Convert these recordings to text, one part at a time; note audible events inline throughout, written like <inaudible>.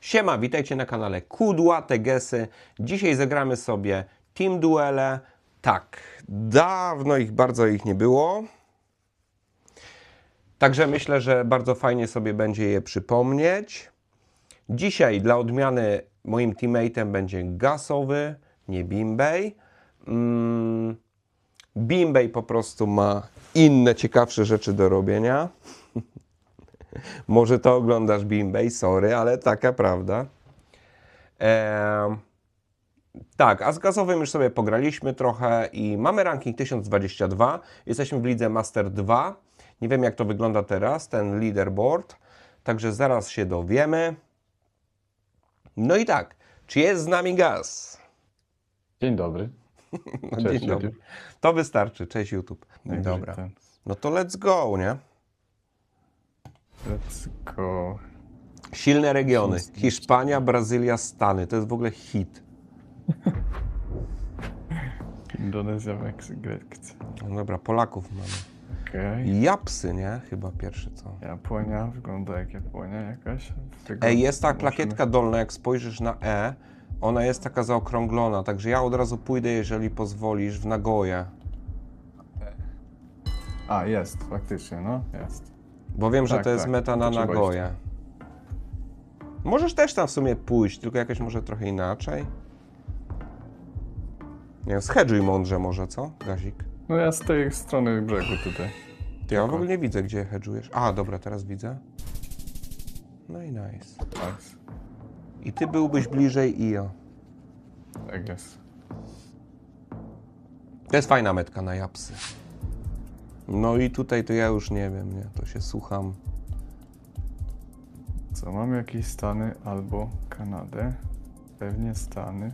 Siema, witajcie na kanale Kudła Tegesy. Dzisiaj zagramy sobie Team Duele. Tak, dawno ich, bardzo ich nie było. Także myślę, że bardzo fajnie sobie będzie je przypomnieć. Dzisiaj dla odmiany moim teammateem będzie gasowy, nie Bimbej. Mm, Bimbej po prostu ma inne ciekawsze rzeczy do robienia. <laughs> <laughs> Może to oglądasz Bimbej, sorry, ale taka prawda. Em, tak, a z gazowym już sobie pograliśmy trochę i mamy ranking 1022. Jesteśmy w lidze Master 2. Nie wiem jak to wygląda teraz, ten leaderboard. Także zaraz się dowiemy. No i tak, czy jest z nami gaz? Dzień dobry. <laughs> No, Cześć, dzień dobry. YouTube. To wystarczy, cześć YouTube. Dobra, no to let's go, nie? Let's go. Silne regiony. Hiszpania, Brazylia, Stany. To jest w ogóle hit. Indonezja, Meksyk, Grecja. No dobra, Polaków mamy. Okej. Japsy, nie? Chyba pierwszy co. Japonia, wygląda jak Japonia jakaś. Tego Ej, jest ta możemy- plakietka dolna, jak spojrzysz na E, ona jest taka zaokrąglona, także ja od razu pójdę, jeżeli pozwolisz, w Nagoję. A, jest, faktycznie, no, jest. Bo wiem, że Tak, to jest tak, meta na Nagoję. Możesz też tam w sumie pójść, tylko jakoś może trochę inaczej. Nie wiem, schedżuj mądrze może, co, Gazik? No ja z tej strony brzegu tutaj. Ty, ja w ogóle nie widzę, gdzie hedżujesz. A, dobra, teraz widzę. No i nice. Nice. I ty byłbyś bliżej IO. Tak jest. To jest fajna metka na japsy. No i tutaj to ja już nie wiem, nie? To się słucham. Co, mamy jakieś Stany albo Kanadę. Pewnie Stany.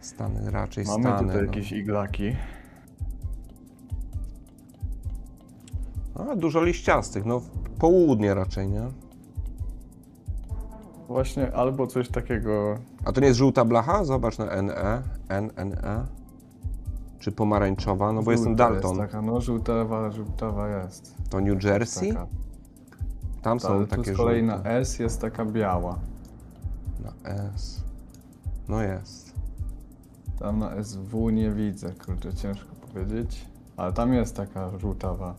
Stany raczej Mamy Stany. tutaj no. jakieś iglaki. A, dużo liściastych, no południe raczej, nie? Właśnie albo coś takiego A to nie jest żółta blacha? Zobacz na NE, NNE. Czy pomarańczowa? No bo jestem Żółta Dalton. Jest taka, no żółtawa, żółtawa jest. To New Jersey? Taka. Tam są Ale tu takie z kolei żółte. na S jest taka biała. Na S. No jest. Tam na SW nie widzę, kurczę, ciężko powiedzieć. Ale tam jest taka żółtawa.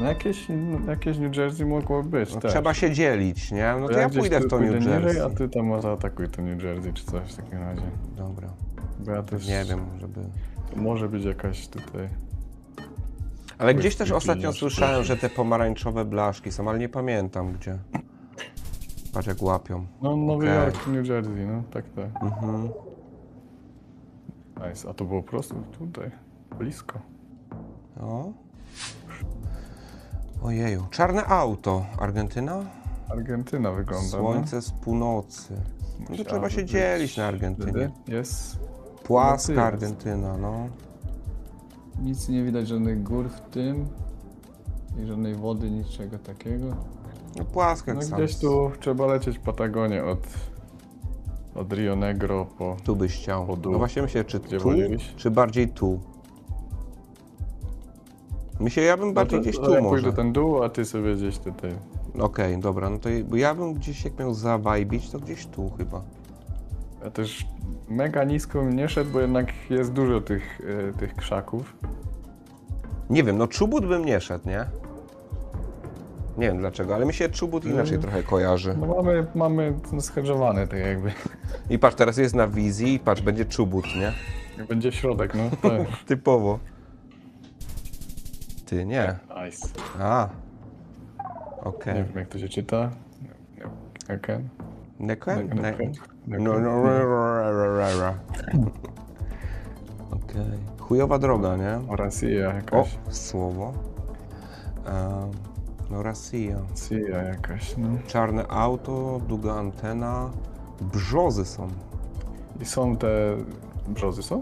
No jakieś, no jakieś New Jersey mogło być No, też. trzeba się dzielić, nie? No to ja, gdzieś pójdę w to New niżej, Jersey. a ty tam może atakuj to New Jersey czy coś w takim razie. Dobra. Bo ja też Nie wiem, żeby... Może być jakaś tutaj... Ale gdzieś też ostatnio słyszałem, że te pomarańczowe blaszki są, ale nie pamiętam gdzie. Patrz jak łapią. No Nowy Okej. Jork, New Jersey, no tak tak. Mhm. Nice. A to było prosto tutaj, blisko. O. Ojeju. Czarne auto. Argentyna? Argentyna wygląda. Słońce z północy. No to trzeba się dzielić na Argentynie. Jest Płaska. Argentyna, no. Nic nie widać, żadnych gór w tym. I żadnej wody, niczego takiego. No płaska No jak sam. gdzieś tu trzeba lecieć Patagonię od, od Rio Negro po... Tu byś chciał. Dół. No właśnie myślę, czy Gdzie tu, czy bardziej tu. Myślę, ja bym bardziej no to, gdzieś tu ja może. pójdę ten dół, a ty sobie gdzieś tutaj. Okej, dobra, no to je- bo ja bym gdzieś jak miał zawajbić, to gdzieś tu chyba. Ja też mega nisko nie szedł, bo jednak jest dużo tych, e, tych krzaków. Nie wiem, no czubut bym nie szedł, nie? Nie wiem dlaczego, ale mi się czubut inaczej Mm. trochę kojarzy. No mamy, mamy schedżowane tak jakby. I patrz, teraz jest na wizji i patrz, będzie czubut, nie? Będzie środek, no. Tak. <laughs> Typowo. Ty, nie. Nice. A. Nie Okej. wiem jak to się czyta. Eken. Neken? Ne- Ne- Neken. No, no, ra, ra, ra, ra, ra. Okej. Chujowa droga, nie? Rosja O, jakaś. słowo. Um, no, Rosja. Rosja jakaś, no. Czarne auto, długa antena. Brzozy są. I są te... Brzozy są?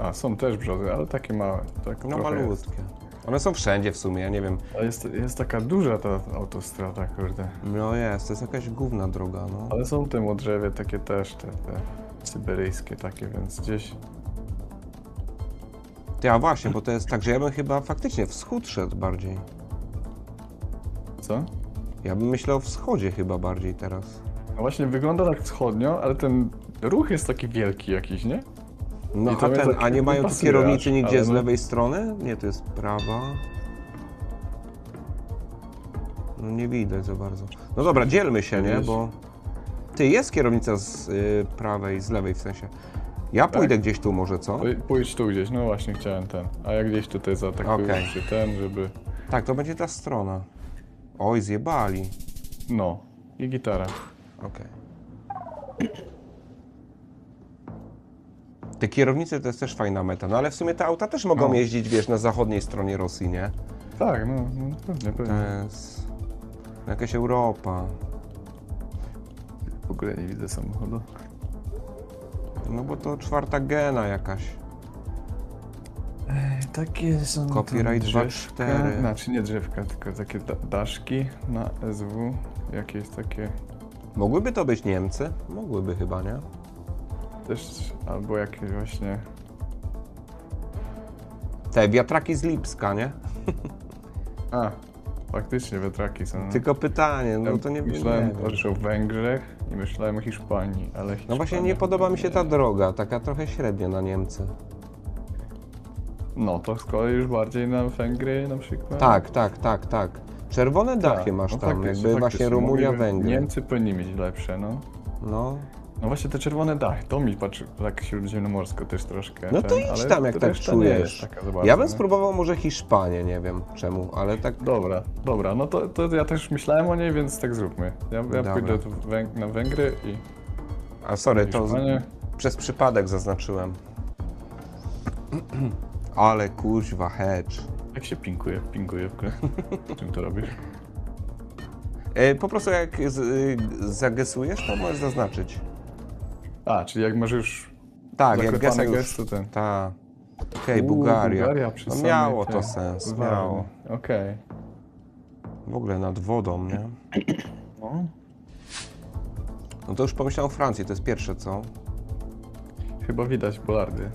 A, są też brzozy, ale takie małe. Tak No trochę jest. malutkie. One są wszędzie w sumie, ja nie wiem. A jest, jest taka duża ta autostrada, kurde. No jest, to jest jakaś główna droga, no. Ale są te modrzewie takie też, te, te syberyjskie takie, więc gdzieś... Ty, a właśnie, bo to jest tak, że ja bym chyba faktycznie wschód szedł bardziej. Co? Ja bym myślał o wschodzie chyba bardziej teraz. No właśnie wygląda tak wschodnio, ale ten ruch jest taki wielki jakiś, nie? No I a ten, tak a nie mają tu kierownicy aż, nigdzie z no- lewej strony? Nie, to jest prawa. No nie widać za bardzo. No dobra, dzielmy się, nie? Bo ty jest kierownica z y, prawej, z lewej w sensie. Ja Tak? pójdę gdzieś tu może, co? Pój- Pójdź tu gdzieś, no właśnie chciałem ten. A jak gdzieś tutaj zaatakuję Okej. się ten, żeby... Tak, to będzie ta strona. Oj, zjebali. No. I gitara. Okej. Te kierownice to jest też fajna meta, no ale w sumie te auta też mogą No. jeździć, wiesz, na zachodniej stronie Rosji, nie? Tak, no, no pewnie, To pewnie. jest jakaś Europa. W ogóle nie widzę samochodu. No bo to czwarta gena jakaś. Takie są tam Copyright drzewka, 2.4. Znaczy nie drzewka, tylko takie da daszki na SW. Jakieś takie Mogłyby to być Niemcy? Mogłyby chyba, nie? Też, albo jakieś właśnie... Te wiatraki z Lipska, nie? A, faktycznie wiatraki są. Tylko pytanie, no to nie, nie Myślałem wiem. też o Węgrzech i myślałem o Hiszpanii, ale No Hiszpania właśnie nie podoba mi się ta nie. droga, taka trochę średnia na Niemcy. No, to z kolei już bardziej na Węgry na przykład. Tak, tak, tak, tak. Czerwone dachy masz no tam, faktycznie, jakby właśnie. Rumunia, Węgry. Niemcy powinni mieć lepsze, no. No. No właśnie te czerwone dachy, to mi patrzy tak śródziemnomorsko też troszkę. No to ten, idź tam, jak tak czujesz. bardzo, Ja bym nie? spróbował może Hiszpanię, nie wiem czemu, ale tak... Dobra, dobra, no to, to ja też myślałem o niej, więc tak zróbmy. Ja, ja pójdę Węg na Węgry i A sorry, to z... Przez przypadek zaznaczyłem. <clears throat> Ale kuźwa, hedge. Jak się pinkuje, pinkuje w grę? Czym to robisz? E, po prostu jak y, zagesujesz, to możesz zaznaczyć. A, czyli jak masz już Tak, jak gesa gest, to ten. Tak. Okej, Uuu, Bułgaria. Bułgaria No miało to sens, miało. Okej. W ogóle nad wodą, nie? No. No to już pomyślałem o Francji, to jest pierwsze, co? Chyba widać bolardy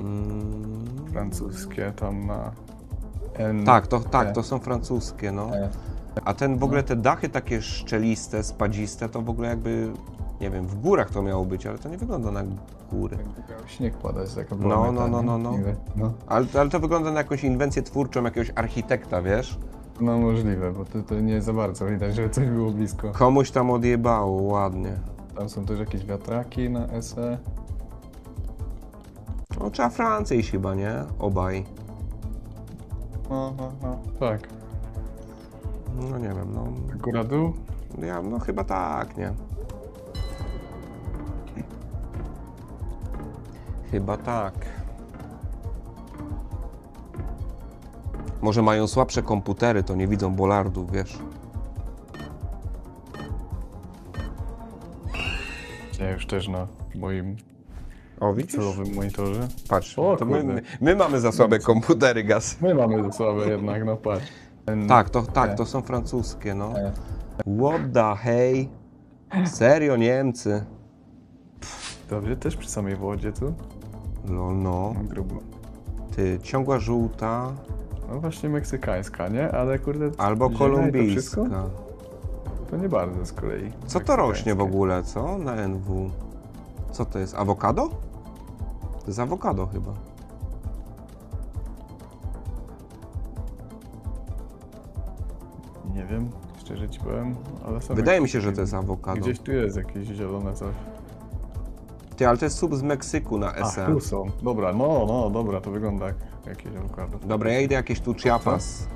Mm, francuskie tam na N. tak, to, tak, E. to są francuskie, no. E. A ten w ogóle te dachy takie szczeliste, spadziste, to w ogóle jakby, nie wiem, w górach to miało być, ale to nie wygląda na góry. Jakby miał śnieg padać, taka No, była no, no, no, no. Niby. no. Ale, ale to wygląda na jakąś inwencję twórczą jakiegoś architekta, wiesz? No możliwe, bo to, to nie za bardzo widać, że coś było blisko. Komuś tam odjebało ładnie. Tam są też jakieś wiatraki na E. SE. No trzeba Francję iść chyba, nie? Obaj. No, no, no. Tak. No nie wiem, no. Góra dół? Ja, no chyba tak, nie? Chyba tak. Może mają słabsze komputery, to nie widzą bolardów, wiesz? Ja już też na moim O, widzisz? celowym monitorze. Patrz, O, to my, my, my mamy za słabe komputery, gaz. My mamy ze słabe jednak, no patrz. Ten- <laughs> Tak, to, tak, to są francuskie, no. E. What the hey? Serio, Niemcy? Dobrze, też przy samej wodzie tu? Lol, no. Grubo. Ty, ciągła żółta No właśnie meksykańska, nie? Ale kurde... albo i To, kolumbijska. to nie bardzo z kolei. Co to rośnie w ogóle, co? Na NW. Co to jest? Awokado? To jest awokado chyba. Nie wiem, szczerze ci powiem, ale są Wydaje mi się, że to jest awokado. Gdzieś tu jest jakieś zielone coś. Ty, ale to jest sub z Meksyku na A, SE. tu są. Dobra, no, no, dobra, to wygląda jak jakieś awokado. Dobra, ja idę jakieś tu Chiapas.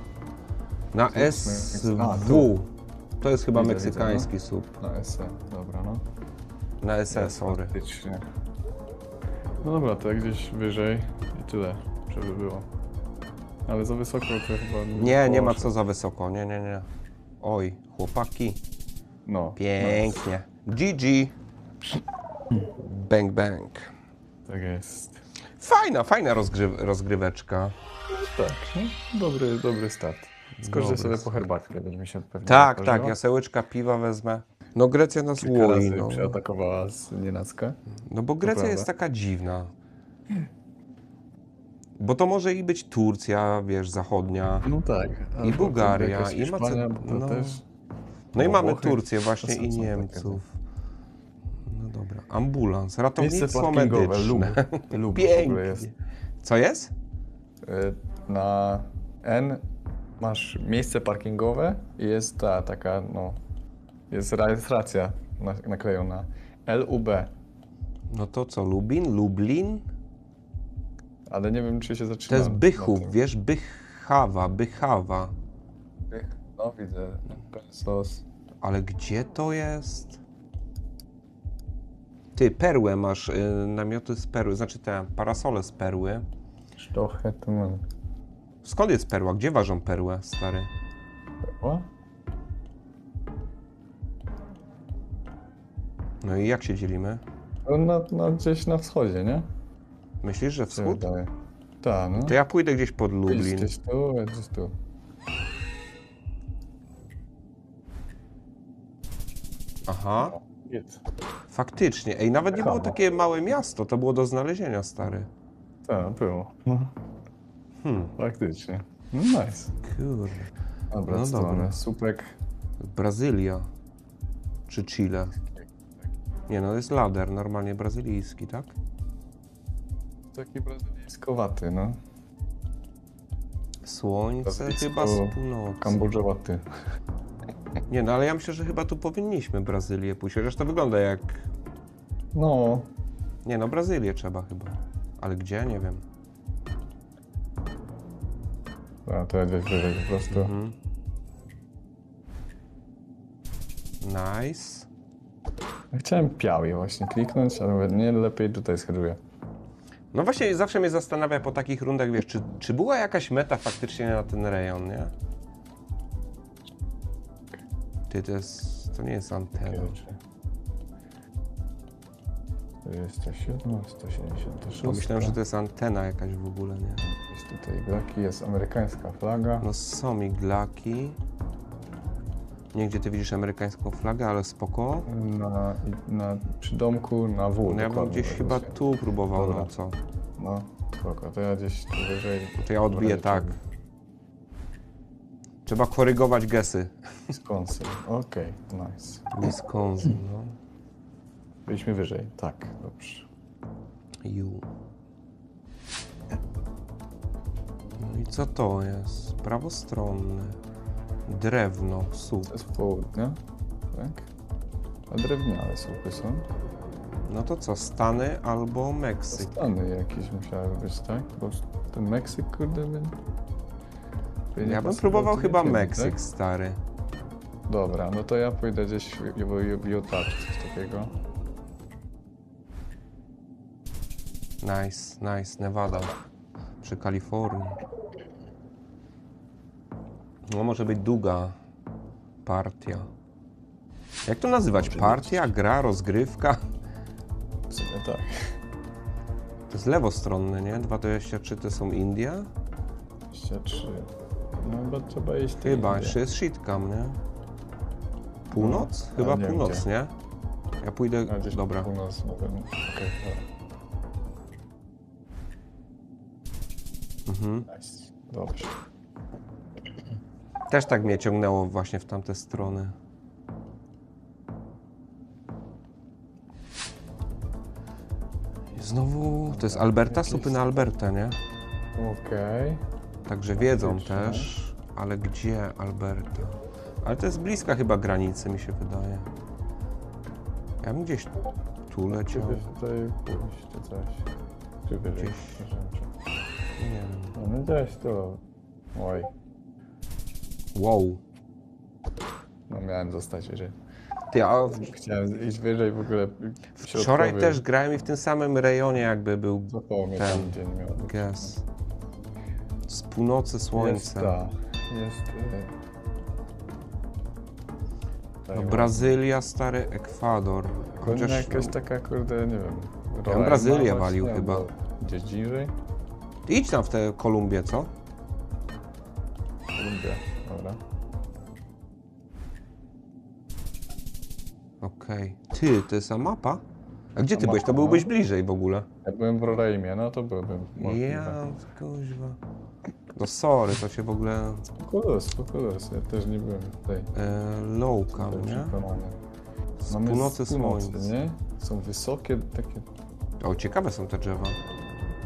Na SW. To jest chyba Widzę, meksykański sub. Na SE, dobra, no. Na SE, sorry. Faktycznie. No dobra, to jak gdzieś wyżej i tyle, żeby było. Ale za wysoko to chyba... Nie, nie ma co za wysoko. Nie, nie, nie. Oj, chłopaki. No. Pięknie. GG. Bang, bang. No, tak jest. Fajna, fajna rozgry- rozgryweczka. Tak, no, dobry, dobry start. Dobry sobie po herbatkę, będzie mi się pewnie Tak, tak, jasełeczka piwa wezmę. No Grecja nas Kilka łoi, razy no. przeatakowała z nienacka. No bo Grecja jest taka dziwna. Bo to może i być Turcja, wiesz, zachodnia. No tak. ale I potem Bułgaria, jakaś i Hiszpania, to no. też... No i No, mamy Włochy Turcję <laughs> właśnie to i są takie, Niemców. No dobra. Ambulans, Miejsce ratownictwo medyczne. <laughs> lub w ogóle Pięknie. jest. Co jest? Y, Na N masz miejsce parkingowe i jest ta taka, no, jest rejestracja na- naklejona. LUB, No to co, Lubin? Lublin? ale nie wiem, czy się To zaczyna. jest na Bychów, wiesz? Bychawa, Bychawa. Bych, no widzę. Pesos. Ale gdzie to jest? Ty, perłę masz, y, namioty z perły, znaczy te parasole z perły. Sztochetman. Skąd jest perła? Gdzie ważą perłę, stary? O? No i jak się dzielimy? No, na, na, gdzieś na wschodzie, nie? Myślisz, że wschód? Tak, no. To ja pójdę gdzieś pod Lublin. gdzieś tu, gdzieś tu. Aha, Git. Faktycznie. Ej, nawet nie było takie małe miasto, to było do znalezienia, stary. Tak, było. No, Hmm, faktycznie. No nice. kurde. Dobra, No dobra. Supek. Brazylia. Czy Chile? Nie no, to jest lader, normalnie brazylijski, tak? Taki brazylijskowaty, no. Słońce chyba z północy. Kambodżowaty. Nie no, ale ja myślę, że chyba tu powinniśmy Brazylię pójść. Chociaż to wygląda jak... No, Nie no, Brazylię trzeba chyba. Ale gdzie? Nie wiem. a to ja gdzieś wyżej po prostu. Mhm. Nice. Chciałem piały właśnie kliknąć, ale mówię, nie, lepiej tutaj scheduję. No właśnie, zawsze mnie zastanawia po takich rundach, wiesz, czy, czy była jakaś meta faktycznie na ten rejon, nie? Ty, to jest... to nie jest antena. 27, 176. Pomyślałem, że to jest antena jakaś w ogóle, nie? Jest tutaj blaki, jest amerykańska flaga. No są miglaki. Nie gdzie ty widzisz amerykańską flagę, ale spoko. Na, na, przy domku na W. No ja bym gdzieś chyba tu próbował, Dobra. no co? No, spoko, to ja gdzieś tu wyżej. To ja odbiję tak. Trzeba korygować gesy. Wisconsin, okej, nice. Wisconsin, no. Byliśmy wyżej, tak, dobrze. You. No i co to jest? Prawostronne. Drewno, słup. To jest południe, tak? A drewniane słupy są. No to co, Stany albo Meksyk? Stany jakieś musiały być, tak? Bo ten Meksyk, kurde, Ja bym pasował próbował chyba Meksyk, stary. Tak? Dobra, no to ja pójdę gdzieś w w- w Utah czy coś takiego. Nice, nice, Nevada. Przy Kalifornii. No może być długa partia. Jak to nazywać? Może Partia, gra, rozgrywka? W sumie tak. To jest lewostronne, nie? 2,23 to są Indie? 23. No bo trzeba iść tu Chyba, jeszcze jest shitcam, nie? Północ? No, Chyba nie północ, nie? Ja pójdę... A gdzieś Dobra. Północ, no wiem. Okej, Mhm. Nice. Dobrze. Też tak mnie ciągnęło właśnie w tamte strony. Znowu, to jest Alberta, supy na Albertę, nie? Okej. Także wiedzą też, ale gdzie Alberta? Ale to jest bliska chyba granicy, mi się wydaje. Ja bym gdzieś tu leciał, Gdzieś tutaj pójść czy coś. Czy. Gdzieś. Nie wiem. No, no gdzieś tu. Oj. Wow. No miałem zostać wyżej. Ty, a w- Chciałem iść wyżej w ogóle. wczoraj środkowy. też grałem i w tym samym rejonie jakby był Złapało mnie ten tam, gdzie nie miało być. gaz. Z północy Jest słońce. ta. Jest... y, No. Brazylia, stary Ekwador. Chociaż Chociaż jakaś taka, kurde, nie wiem. bym Roraima Brazylię właśnie, walił chyba. Gdzieś niżej? idź tam w tę Kolumbię, co? Kolumbia, dobra. Okej. Ty, to jest ta mapa? A gdzie ty byłeś? To byłbyś no. bliżej w ogóle. Jak byłem w Roraimie, no to byłbym możliwe. Ja, kuźwa. No sorry, to się w ogóle... Spokojus, spokojus, ja też nie byłem tutaj E, low cam, tutaj nie? Z Mamy północy z północy, słońce. nie? Są wysokie, takie, O, ciekawe są te drzewa.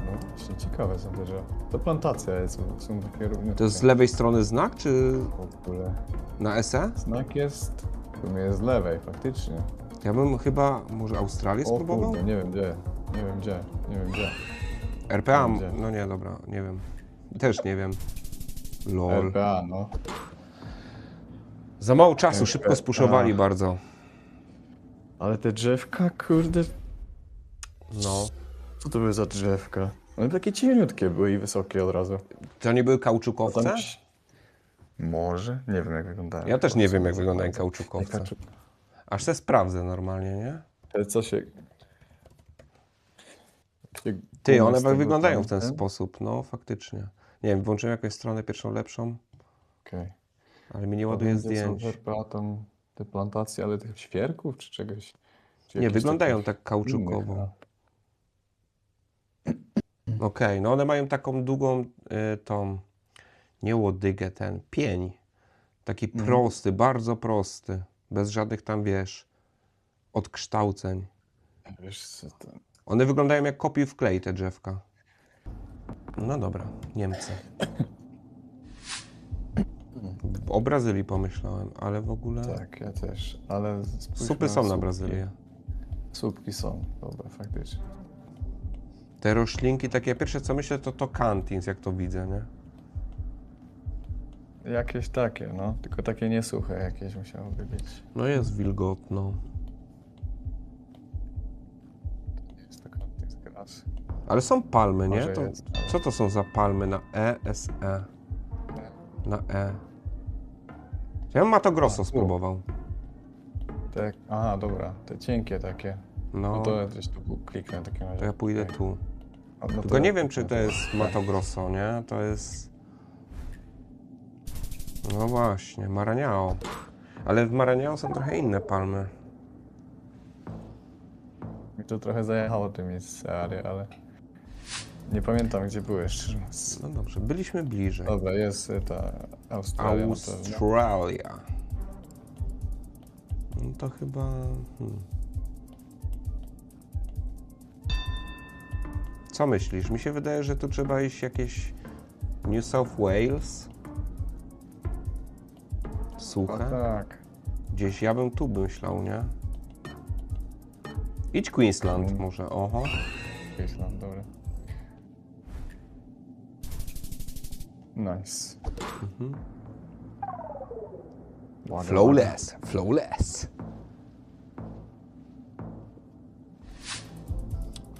no właśnie ciekawe są te drzewa. To plantacja jest, są takie równiutkie. To jest z lewej strony znak, czy W ogóle. na SE? Znak jest, w sumie jest z lewej, faktycznie. Ja bym chyba może Australię O spróbował? kurde, nie wiem gdzie, nie wiem gdzie, nie wiem gdzie. RPA, Gdzie? no nie, dobra, nie wiem. Też nie wiem. Lol. RPA, no. Za mało czasu, szybko spuszowali bardzo. Ale te drzewka, kurde, No. co to były za drzewka? One takie cieniutkie były i wysokie od razu. To nie były A tam kauczukowce? ci- Może? Nie wiem jak wyglądają. Ja też nie wiem, jak wyglądają kauczukowce. Kauczuk- Aż se sprawdzę normalnie, nie? Te co się... Ty, one tego wyglądają w ten- sposób, no faktycznie. Nie wiem, włączyłem jakąś stronę pierwszą lepszą, Okej. ale mi nie ładuje zdjęć. RPA tam te plantacje, ale tych świerków czy czegoś? Czy Nie, wyglądają tak kauczukowo. Okej, no one mają taką długą y, tą, nie łodygę, ten pień. Taki Mhm. prosty, bardzo prosty. Bez żadnych tam, wiesz, odkształceń. Wiesz co to... One wyglądają jak kopiuj w klej, te drzewka. No dobra, Niemcy. O Brazylii pomyślałem, ale w ogóle... Tak, ja też, ale Supy są na słupki. Brazylię. Słupki są, dobra, faktycznie. Te roślinki, takie pierwsze co myślę, to to kantins, jak to widzę, nie? Jakieś takie, no, tylko takie niesuche jakieś musiałoby być. No jest wilgotno. Jest to jest gras. Ale są palmy, nie? To, jest, co to są za palmy na E, SE? Na E. Ja bym Mato Grosso spróbował. Te, aha, dobra, te cienkie takie. No, No to ja gdzieś tu kliknę w takim razie. to ja pójdę Okej. tu. A, no Tylko nie wiem, czy to jest Mato Grosso, nie? To jest... No właśnie, Maranhão. Ale w Maranhão są trochę inne palmy. Mi to trochę zajechało tymi serii, ale nie pamiętam gdzie szczerze mówiąc. No dobrze, byliśmy bliżej. Dobra, jest y, ta Australia. no to, Australia. No to chyba... Hmm. Co myślisz? Mi się wydaje, że tu trzeba iść jakieś New South Wales. no, Suche. tak. Gdzieś ja bym tu myślał, nie? Idź Queensland Mm. może, oho. Island, dobra. Nice. Mhm. Ładnie, Flawless, flawless.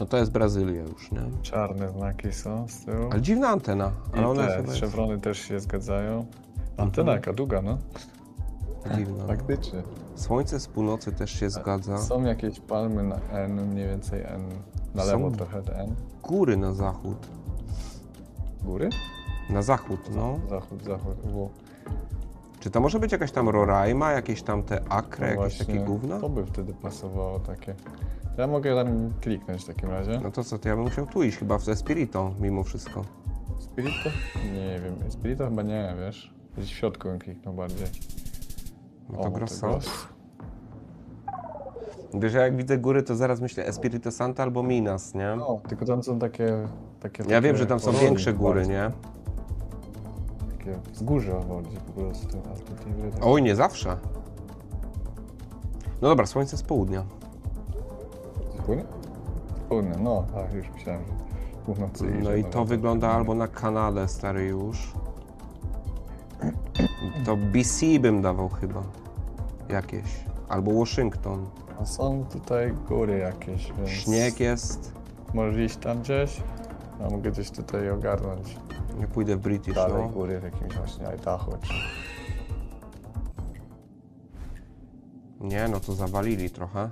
No to jest Brazylia już, nie? Czarne znaki są z tyłu. Ale dziwna antena. I Ale ona te chyba jest szewrony też się zgadzają. Antena jaka długa, no. dziwna. Faktycznie. Słońce z północy też się zgadza. Są jakieś palmy na N, mniej więcej N. Na Są. lewo trochę N. Góry na zachód. Góry? Na zachód, no. Zachód, zachód. U. Czy to może być jakaś tam Roraima, jakieś tam te Acre, No jakieś takie gówna? To by wtedy pasowało takie. Ja mogę tam kliknąć w takim razie. No to co, to ja bym musiał tu iść chyba w Espirito, mimo wszystko. Spirito? Nie wiem. Spirito chyba nie, wiesz. Gdzieś w środku bym kliknął bardziej. No O, to grosso. Grosso. Wiesz, ja jak widzę góry, to zaraz myślę Espirito Santo albo Minas, nie? No, tylko tam są takie... takie Ja wiem, takie że tam są większe góry, bardziej. nie? Takie wzgórza bardziej po prostu. A tutaj takie... Oj, nie zawsze. No dobra, słońce z południa. Płynne? Płynne, no. A, już myślałem, że północy No i no to dobra. wygląda albo na Kanadę stary już. To BC bym dawał chyba. Jakieś. Albo Washington. A są tutaj góry jakieś, więc... Śnieg jest. Możesz iść tam gdzieś? Ja mogę gdzieś tutaj ogarnąć Ja pójdę w British, dalej no. góry w jakimś właśnie Idaho czy... Nie, no to zawalili trochę.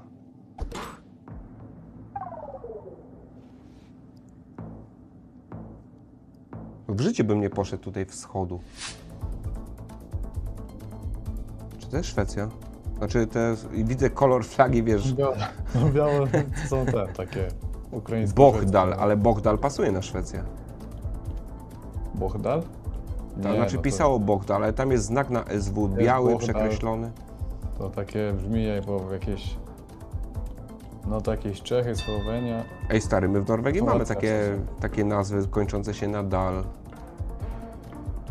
W życiu bym nie poszedł tutaj wschodu. Czy to jest Szwecja? Znaczy, te, widzę kolor flagi, wiesz, Białe, no białe to są te takie <laughs> ukraińskie. Bochdal, rzeczy. ale Bochdal pasuje na Szwecję. Bochdal? To Nie, znaczy no to- pisało Bogdal, ale tam jest znak na SW, biały, Bogdal. przekreślony. To takie brzmi jakby jakieś... No to jakieś Czechy, Słowenia. Ej stary, my w Norwegii mamy takie, takie nazwy kończące się na dal.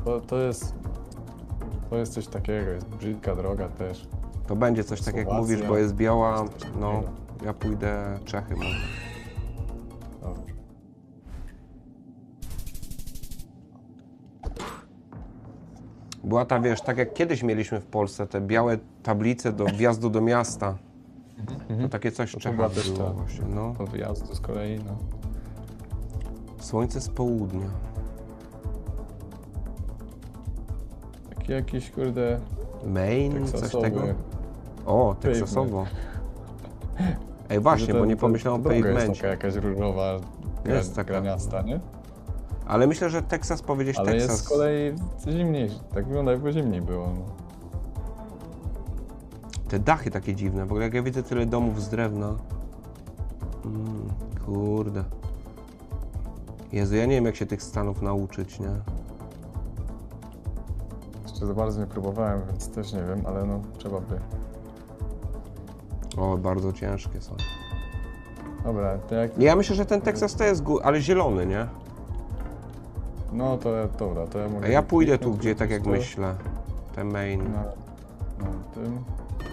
To, to jest... To jest coś takiego, jest brzydka droga też. To będzie coś tak jak Słowacja. mówisz, bo jest biała, no ja pójdę Czechy może. Była ta, wiesz, tak jak kiedyś mieliśmy w Polsce, te białe tablice do wjazdu do miasta. To takie coś To Czechach też było tak. właśnie, no. Do wyjazdu z kolei, no. Słońce z południa. Taki jakiś, kurde, Maine, coś tego? O, teksasowo. <laughs> Ej, właśnie, Że bo nie ten- pomyślałem o droga jest pavemencie. taka jakaś różowa gra, Jest taka. graniasta, nie? Ale myślę, że Teksas powiedzieć Ale Teksas. jest z kolei zimniej, tak wygląda jakby zimniej było. No. Te dachy takie dziwne. W ogóle jak ja widzę tyle domów z drewna. Mm, kurde. Jezu, ja nie wiem jak się tych stanów nauczyć, nie? Jeszcze za bardzo nie próbowałem, więc też nie wiem, ale no trzeba by. O, bardzo ciężkie są. Dobra, to jak... Ja myślę, że ten Teksas to jest, gó- ale zielony, nie? No to dobra, to ja mogę... A ja pójdę tu, gdzie tak jak myślę. Ten main. Na, na tym.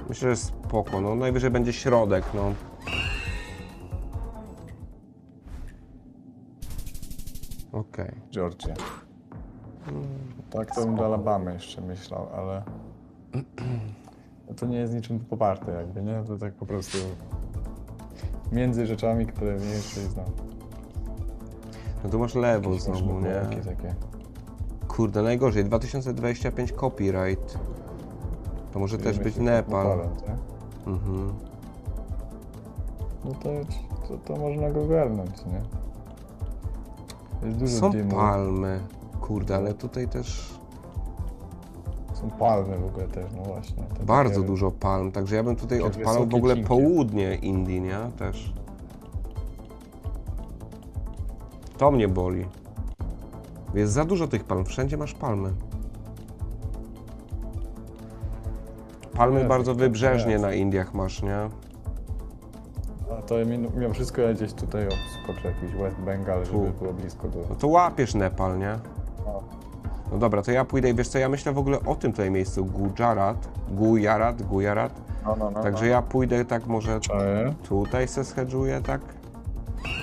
Myślę, że spoko, no najwyżej będzie środek, no. Okej. Georgia. Tak to bym do Alabamy jeszcze myślał, ale... To nie jest niczym poparte jakby, nie? To tak po prostu... Między rzeczami, które mniej więcej znam. No tu masz Jakieś znowu, nie? takie. Kurde, najgorzej, 2025 copyright. To może też Wiemy być Nepal. Nepalem? Mhm. No to, to, to można go ogarnąć, nie? Jest dużo Są dymu. palmy. Kurde, ale tutaj też Są palmy w ogóle też, no właśnie. Bardzo takie- dużo palm, także ja bym tutaj odpalał w ogóle południe Indii, nie? Też. To mnie boli. Jest za dużo tych palm, wszędzie masz palmy. Palmy bardzo wybrzeżnie jest. na Indiach masz, nie? A to mimo mimo wszystko ja gdzieś tutaj obskoczę jakiś West Bengal, żeby Tu. było blisko do... No to łapiesz Nepal, nie? No. No dobra, to ja pójdę i wiesz co, ja myślę w ogóle o tym tutaj miejscu, Gujarat, Gujarat, Gujarat. No, no, no. Także ja pójdę tak może Czaję. tutaj se schedżuję, tak?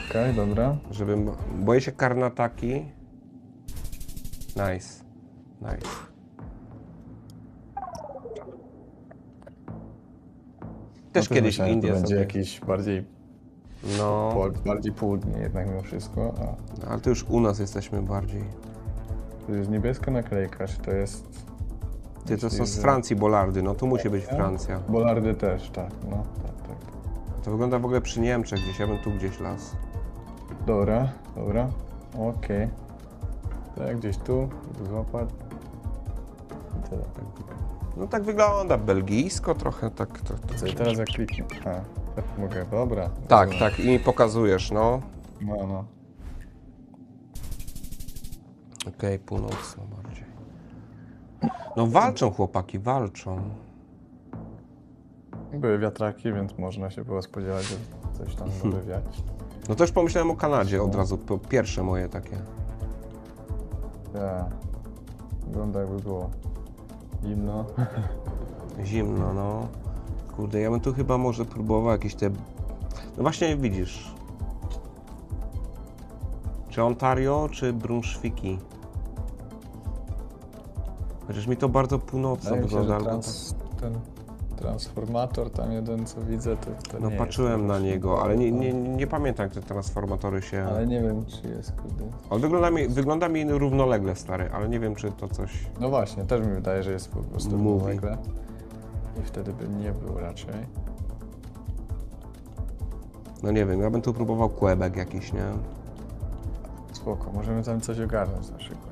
Okej, dobra. Żebym, boję się Karnataki. Nice, nice. Też No kiedyś myślałem, że Indie to będzie sobie. jakiś bardziej, No, po, bardziej południe jednak mimo wszystko. A ale to już u nas jesteśmy bardziej. to jest niebieska naklejka, czy to jest... Ty to są Myślisz, z że- Francji Bolardy, no tu musi być Ja? Francja. Bolardy też, tak, no, tak, tak. To wygląda w ogóle przy Niemczech gdzieś, ja bym tu gdzieś las. Dobra, dobra, okej. Tak, gdzieś tu, tu złapać. I tyle. No tak wygląda, belgijsko trochę, tak. To, to. Co teraz jak kliknę? A, tak mogę, dobra. Tak, dobra. tak, i mi pokazujesz, no. No, no. Okej, północno bardziej. No walczą chłopaki, walczą. Były wiatraki, więc można się było spodziewać, że coś tam <laughs> może wiać. No już pomyślałem o Kanadzie od razu, po pierwsze moje takie. Ja. Wygląda jakby było zimno. Zimno, no. Kurde, ja bym tu chyba może próbował jakieś te... No właśnie widzisz. Czy Ontario, czy Brunszwiki? Chociaż mi to bardzo północno się, wygląda. albo trans, ten transformator tam jeden, co widzę, to, to No nie patrzyłem jest na niego, ale nie, nie, nie pamiętam jak te transformatory się... Ale nie wiem, czy jest kurde. On wygląda mi, wygląda mi równolegle stary, ale nie wiem czy to coś... No właśnie, też mi wydaje, że jest po prostu Mówi. równolegle. I wtedy by nie był raczej. No nie wiem, ja bym tu próbował Quebec jakiś, nie? Spoko, możemy tam coś ogarnąć na przykład.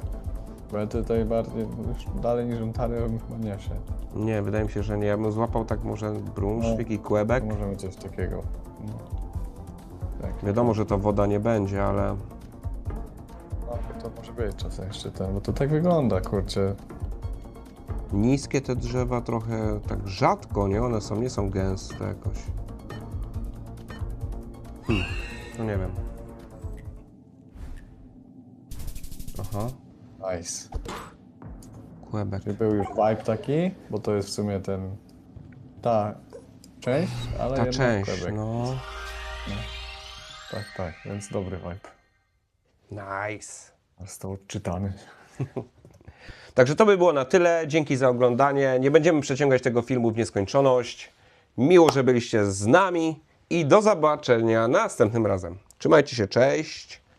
Bo ja tutaj bardziej, już dalej niż Ontario bym chyba nie szedł. Nie, wydaje mi się, że nie. Ja bym złapał tak może Brunswick i Quebec. Możemy coś takiego. No. Tak. Wiadomo, że to woda nie będzie, ale No, to Może być czasem jeszcze ten, bo to tak wygląda, kurczę. Niskie te drzewa trochę tak rzadko, nie? One są, nie są gęste jakoś. Hmm, no nie wiem. Nice. Quebec. Czyli był już vibe taki, bo to jest w sumie ten... Ta część, ale Ta jednak część, Quebec. no. Tak, tak, więc dobry vibe. Nice. Został odczytany. <laughs> Także to by było na tyle. Dzięki za oglądanie. Nie będziemy przeciągać tego filmu w nieskończoność. Miło, że byliście z nami i do zobaczenia następnym razem. Trzymajcie się, cześć.